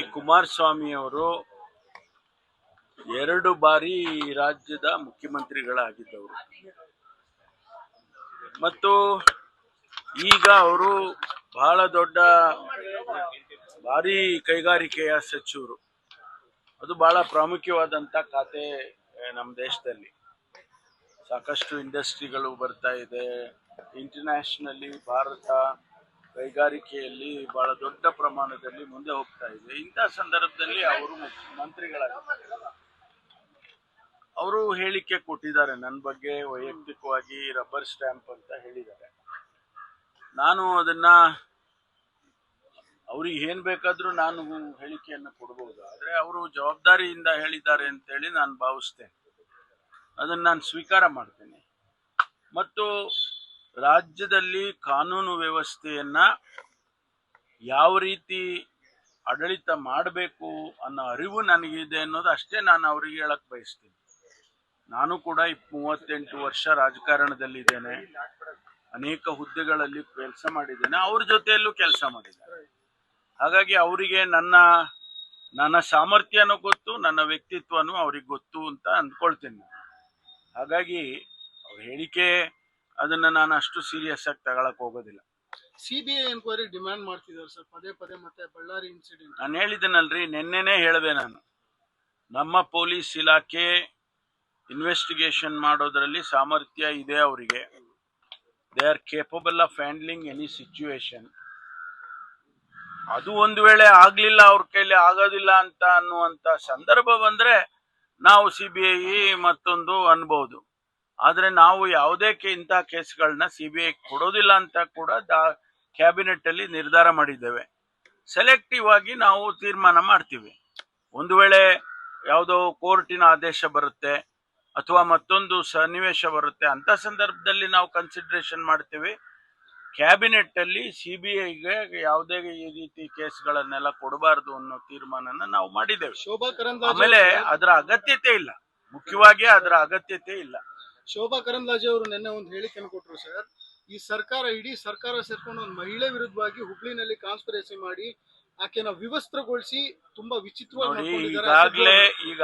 ಕುಮಾರಸ್ವಾಮಿ ಅವರು ಎರಡು ಬಾರಿ ರಾಜ್ಯದ ಮುಖ್ಯಮಂತ್ರಿಗಳಾಗಿದ್ದವರು. ಮತ್ತು ಈಗ ಅವರು ಬಹಳ ದೊಡ್ಡ ಭಾರಿ ಕೈಗಾರಿಕೆಯ ಸಚಿವರು. ಅದು ಬಹಳ ಪ್ರಾಮುಖ್ಯವಾದಂಥ ಖಾತೆ ನಮ್ಮ ದೇಶದಲ್ಲಿ. ಸಾಕಷ್ಟು ಇಂಡಸ್ಟ್ರಿಗಳು ಬರ್ತಾ ಇದೆ. ಇಂಟರ್ನ್ಯಾಷನಲ್ಲಿ ಭಾರತ ಕೈಗಾರಿಕೆಯಲ್ಲಿ ಬಹಳ ದೊಡ್ಡ ಪ್ರಮಾಣದಲ್ಲಿ ಮುಂದೆ ಹೋಗ್ತಾ ಇದೆ. ಇಂಥ ಸಂದರ್ಭದಲ್ಲಿ ಅವರು ಮಂತ್ರಿಗಳಾಗಿದ್ದಾರೆ ಅವರು ಹೇಳಿಕೆ ಕೊಟ್ಟಿದ್ದಾರೆ. ನನ್ನ ಬಗ್ಗೆ ವೈಯಕ್ತಿಕವಾಗಿ ರಬ್ಬರ್ ಸ್ಟ್ಯಾಂಪ್ ಅಂತ ಹೇಳಿದ್ದಾರೆ. ನಾನು ಅದನ್ನ ಅವ್ರಿಗೆ ಏನ್ ಬೇಕಾದ್ರೂ ನಾನು ಹೇಳಿಕೆಯನ್ನು ಕೊಡಬಹುದು ಆದರೆ ಅವರು ಜವಾಬ್ದಾರಿಯಿಂದ ಹೇಳಿದ್ದಾರೆ ಅಂತೇಳಿ ನಾನು ಭಾವಿಸ್ತೇನೆ. ಅದನ್ನು ನಾನು ಸ್ವೀಕಾರ ಮಾಡ್ತೇನೆ. ಮತ್ತು ರಾಜ್ಯದಲ್ಲಿ ಕಾನೂನು ವ್ಯವಸ್ಥೆಯನ್ನ ಯಾವ ರೀತಿ ಆಡಳಿತ ಮಾಡಬೇಕು ಅನ್ನೋ ಅರಿವು ನನಗಿದೆ ಅನ್ನೋದು ಅಷ್ಟೇ ನಾನು ಅವರಿಗೆ ಹೇಳಕ್ ಬಯಸ್ತೀನಿ. ನಾನು ಕೂಡ ಇಪ್ ಮೂವತ್ತೆಂಟು ವರ್ಷ ರಾಜಕಾರಣದಲ್ಲಿದ್ದೇನೆ. ಅನೇಕ ಹುದ್ದೆಗಳಲ್ಲಿ ಕೆಲಸ ಮಾಡಿದ್ದೇನೆ. ಅವ್ರ ಜೊತೆಯಲ್ಲೂ ಕೆಲಸ ಮಾಡಿದ್ದೇನೆ ಹಾಗಾಗಿ ಅವರಿಗೆ ನನ್ನ ನನ್ನ ಸಾಮರ್ಥ್ಯನೂ ಗೊತ್ತು, ನನ್ನ ವ್ಯಕ್ತಿತ್ವನೂ ಅವ್ರಿಗೆ ಗೊತ್ತು ಅಂತ ಅಂದ್ಕೊಳ್ತೀನಿ. ಹಾಗಾಗಿ ಅವ್ರ ಹೇಳಿಕೆ ಅದನ್ನ ನಾನು ಅಷ್ಟು ಸೀರಿಯಸ್ ಆಗಿ ತಗೊಳಕ್ ಹೋಗೋದಿಲ್ಲ. ಸಿಬಿಐ ಎನ್ಕ್ವೈರಿ ಡಿಮ್ಯಾಂಡ್ ಮಾಡ್ತಿದ್ದಾರೆ ಸರ್ ಪದೇ ಪದೇ ಮತ್ತೆ ಬಳ್ಳಾರಿ ಇನ್ಸಿಡೆಂಟ್ ನಾನು ಹೇಳಿದ್ದೇನಲ್ರಿ ನಿನ್ನೆನೇ ಹೇಳಿದೆ ನಾನು. ನಮ್ಮ ಪೊಲೀಸ್ ಇಲಾಖೆ ಇನ್ವೆಸ್ಟಿಗೇಷನ್ ಮಾಡೋದ್ರಲ್ಲಿ ಸಾಮರ್ಥ್ಯ ಇದೆ ಅವರಿಗೆ. They are capable of handling any situation ಅದು ಒಂದು ವೇಳೆ ಆಗಲಿಲ್ಲ ಅವ್ರ ಕೈಲಿ ಆಗೋದಿಲ್ಲ ಅಂತ ಅನ್ನುವಂತ ಸಂದರ್ಭ ಬಂದ್ರೆ ನಾವು ಸಿ ಬಿ ಐ ಮತ್ತೊಂದು ಅನ್ಬಹುದು ಆದ್ರೆ ನಾವು ಯಾವುದೇ ಇಂಥ ಕೇಸ್ಗಳನ್ನ ಸಿ ಬಿ ಐ ಕೊಡೋದಿಲ್ಲ ಅಂತ ಕೂಡ ಕ್ಯಾಬಿನೆಟ್ ಅಲ್ಲಿ ನಿರ್ಧಾರ ಮಾಡಿದ್ದೇವೆ. ಸೆಲೆಕ್ಟಿವ್ ಆಗಿ ನಾವು ತೀರ್ಮಾನ ಮಾಡ್ತೀವಿ. ಒಂದು ವೇಳೆ ಯಾವುದೋ ಕೋರ್ಟಿನ ಆದೇಶ ಬರುತ್ತೆ ಅಥವಾ ಮತ್ತೊಂದು ಸನ್ನಿವೇಶ ಬರುತ್ತೆ ಅಂತ ಸಂದರ್ಭದಲ್ಲಿ ನಾವು ಕನ್ಸಿಡರೇಷನ್ ಮಾಡ್ತೀವಿ. ಕ್ಯಾಬಿನೆಟ್ ಅಲ್ಲಿ ಸಿ ಬಿ ಐಗೆ ಯಾವುದೇ ಈ ರೀತಿ ಕೇಸ್ಗಳನ್ನೆಲ್ಲ ಕೊಡಬಾರದು ಅನ್ನೋ ತೀರ್ಮಾನನ ನಾವು ಮಾಡಿದ್ದೇವೆ. ಆಮೇಲೆ ಅದರ ಅಗತ್ಯತೆ ಇಲ್ಲ. ಮುಖ್ಯವಾಗಿ ಅದರ ಅಗತ್ಯತೆ ಇಲ್ಲ. ಶೋಭಾ ಕರಂದ್ಲಾಜೆ ಅವರು ನಿನ್ನೆ ಒಂದು ಹೇಳಿಕೆಯನ್ನು ಕೊಟ್ಟರು ಸರ್ ಈ ಸರ್ಕಾರ ಇಡೀ ಸರ್ಕಾರ ಸೇರ್ಕೊಂಡು ಒಂದು ಮಹಿಳೆ ವಿರುದ್ಧವಾಗಿ ಹುಬ್ಳಿನಲ್ಲಿ ಕಾನ್ಸ್ಪಿರಸಿ ಮಾಡಿ ಆಕೆನ ವಿವಸ್ತ್ರಗೊಳಿಸಿ ತುಂಬಾ ವಿಚಿತ್ರವಾಗಿ. ಈಗಾಗಲೇ ಈಗ